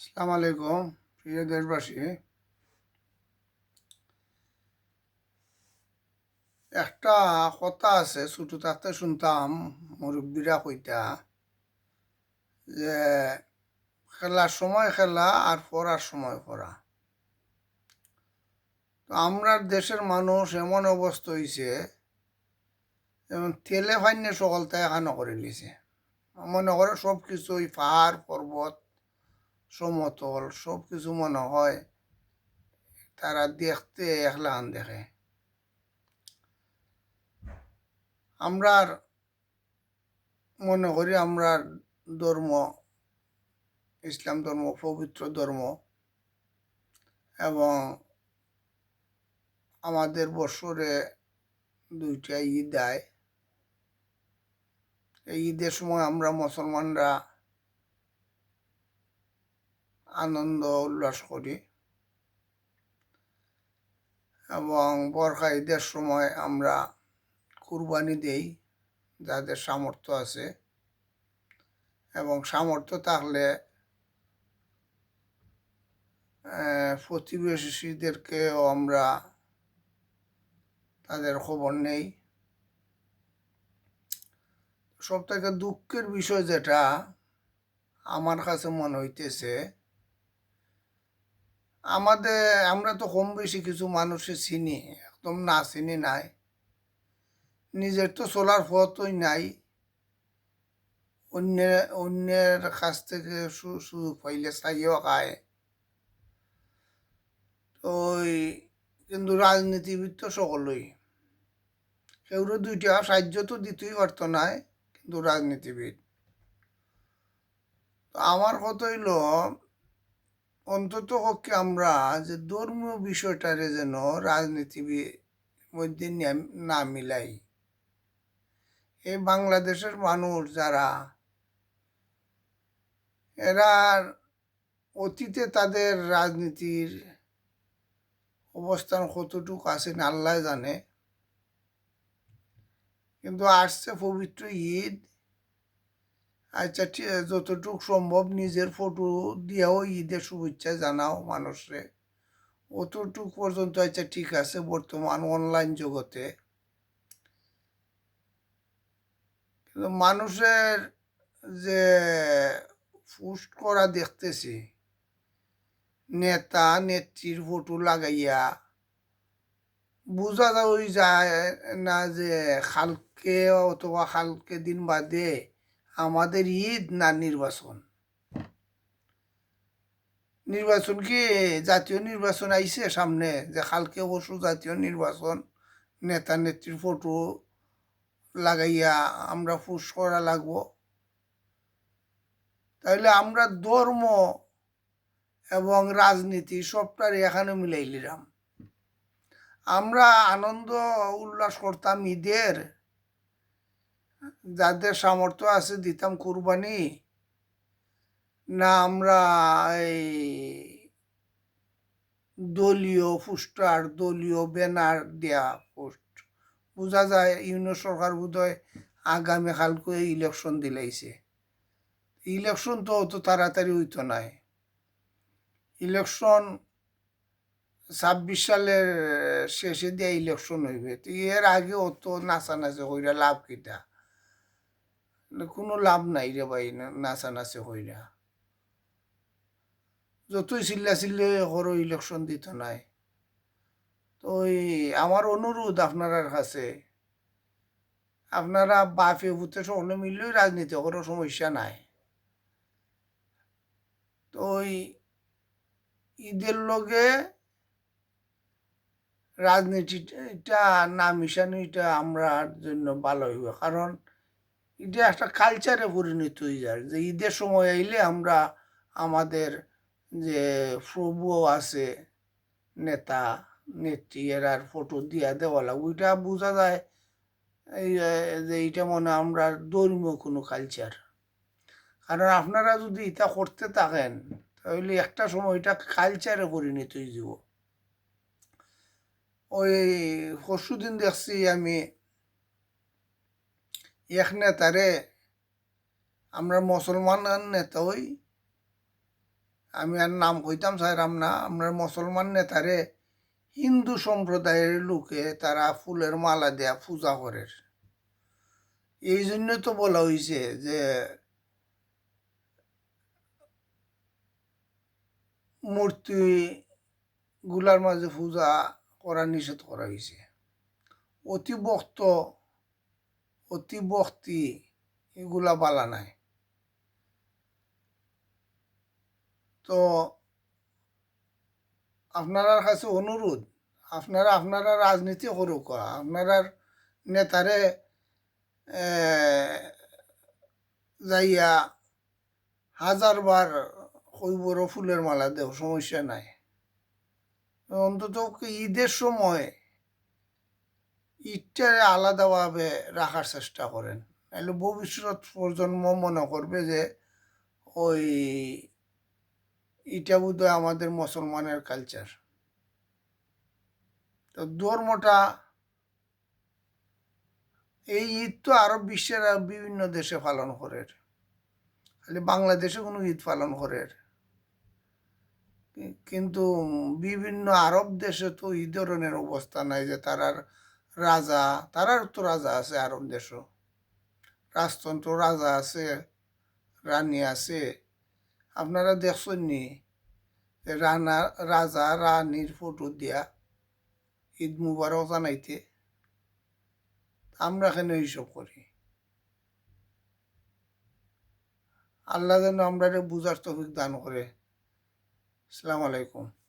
সালাম আলাইকুম, প্রিয় দেশবাসী। একটা কথা আছে, ছোটো থাকতে শুনতাম, মুরব্বীরা কইতা যে, খেলার সময় খেলা আর পড়ার সময় পড়া। তো আমরা দেশের মানুষ এমন অবস্থা হয়েছে যেমন তেলে ফাইনে সকলটা এখানে করে নিছে। মনে করে সব কিছুই পাহাড়, পর্বত সমতল সব কিছু মনে হয় তারা দেখতে একলান দেখে। আমরার মনে করি আমরা ধর্ম, ইসলাম ধর্ম, পবিত্র ধর্ম এবং আমাদের বছরে দুইটা ঈদ আয়। এই ঈদের সময় আমরা মুসলমানরা আনন্দ, উল্লাস করি। এবং বরখা ঈদের সময় আমরা কুরবানি দেই, যাদের সামর্থ্য আছে। এবং সামর্থ্য থাকলে প্রতিবেশীদেরকেও আমরা তাদের খবর নেই। সব থেকে দুঃখের বিষয় যেটা, আমার কাছে মনে হইতেছে আমাদের, আমরা তো কম বেশি কিছু মানুষে চিনি, একদম না চিনি নাই। নিজের তো চলার পথই নাই। অন্যের অন্যের কাছ থেকে সুযোগ পাইলে চাইও খায়। তো কিন্তু রাজনীতিবিদ তো সকলেই। কেউরে দুইটা সাহায্য তো দিতেই পারতো নাই কিন্তু রাজনীতিবিদ। আমার কথা হইল অন্তত পক্ষে আমরা যে ধর্মীয় বিষয়টারে যেন রাজনীতিবিদ মধ্যে না মিলাই। এই বাংলাদেশের মানুষ যারা, এরা অতীতে তাদের রাজনীতির অবস্থান কতটুকু আছে আল্লাহ জানে। কিন্তু আসছে পবিত্র ঈদ আচ্ছা যতটুকু সম্ভব নিজের ফটো দিয়েও ঈদের শুভেচ্ছা জানাও মানুষরে। অতটুকু পর্যন্ত আচ্ছা ঠিক আছে, বর্তমান অনলাইন জগতে। কিন্তু মানুষের যে পোস্ট করা দেখতেছি, নেতা, নেত্রীর ফটো লাগাইয়া, বোঝা যায় না যে কালকে অথবা কালকে দিন বাদে আমাদের ঈদ না নির্বাচন। নির্বাচন কি জাতীয় নির্বাচন আইছে সামনে, যে কালকে অবশ্য জাতীয় নির্বাচন, নেতা নেত্রীর ফটো লাগাইয়া আমরা ফুস করা লাগবো। তাহলে আমরা ধর্ম এবং রাজনীতি সবটার এখানে মিলাই নিলাম আমরা আনন্দ উল্লাস করতাম ঈদের যাদের সামর্থ্য আছে দিতাম কুরবানি। না, আমরা এই দলীয় পোস্টার, দলীয় ব্যানার দেয়া পোস্ট। বোঝা যায় ইউনিয়ন সরকার বোধহয় আগামীকালকে ইলেকশন দিলাইছে। ইলেকশন তো অত তাড়াতাড়ি হইতো নাই। ইলেকশন ছাব্বিশ সালের শেষে দিয়ে ইলেকশন হইবে। এর আগে অত নাচানাচি হইরা লাভ কিটা? কোনো লাভ নাই রে ভাই নাচানাচি হইরা। যতই চিল্লা চিল্লে করো ইলেকশন দিত নাই। তো আমার অনুরোধ আপনার কাছে, আপনারা বাপে ভূতে সকলে মিললেই রাজনীতি কোনো সমস্যা নাই। তো ঈদের লগে রাজনীতিটা না মিশানো এটা আমরা জন্য ভালো হইব। কারণ এটা একটা কালচারে পরিণত হয়ে যায়। যে ঈদের সময় আইলে আমরা আমাদের যে প্রভু আছে, নেতা, নেত্রী এরার ফটো দিয়া দেওয়া লাগে। ওইটা বোঝা যায় এই, যে এইটা মনে আমরা ধর্মীয় কোনো কালচার কারণ আপনারা যদি এটা করতে থাকেন, তাহলে একটা সময় এটা কালচারে পরিণত হয়ে যাব। ওই পরশু দিন দেখছি আমি এক নেতারে আমরা মুসলমান নেতা হই। আমি আর নাম কইতাম চাইরাম না আমরা মুসলমান নেতারে হিন্দু সম্প্রদায়ের লোকে তারা ফুলের মালা দেয়া পূজা করে। এই জন্য তো বলা হয়েছে যে মূর্তি গুলার মাঝে পূজা করা নিষেধ করা হয়েছে অতি অতি ভক্তি এগুলা বালা নাই। তো আপনার কাছে অনুরোধ, আপনারা আপনারা রাজনীতি করুক, আপনারা নেতারে যাইয়া হাজারবার কইবড় ফুলের মালা দেও, সমস্যা নাই। অন্তত ঈদের সময় ঈদটারে আলাদাভাবে রাখার চেষ্টা করেন। নাহলে ভবিষ্যৎ প্রজন্ম মনে করবে যে, ওই এটা বোধহয় আমাদের মুসলমানের কালচার তো ধর্মটা, এই ঈদ তো আরব বিশ্বের বিভিন্ন দেশে পালন করে। খালি বাংলাদেশে কোনো ঈদ পালন করে। কিন্তু বিভিন্ন আরব দেশে তো এই ধরনের অবস্থা নাই যে তারার রাজা তারার তো রাজা আছে আরব দেশও রাজতন্ত্র রাজা আছে, রানী আছে। আপনারা দেখছেন নি? রানা, রাজা, রানীর ফটো দিয়া ঈদ মুবারক জানাইতে। আমরা কেন এইসব করি? আল্লাহ যেন আমরা বুঝার তফিক দান করে। আসসালামু আলাইকুম।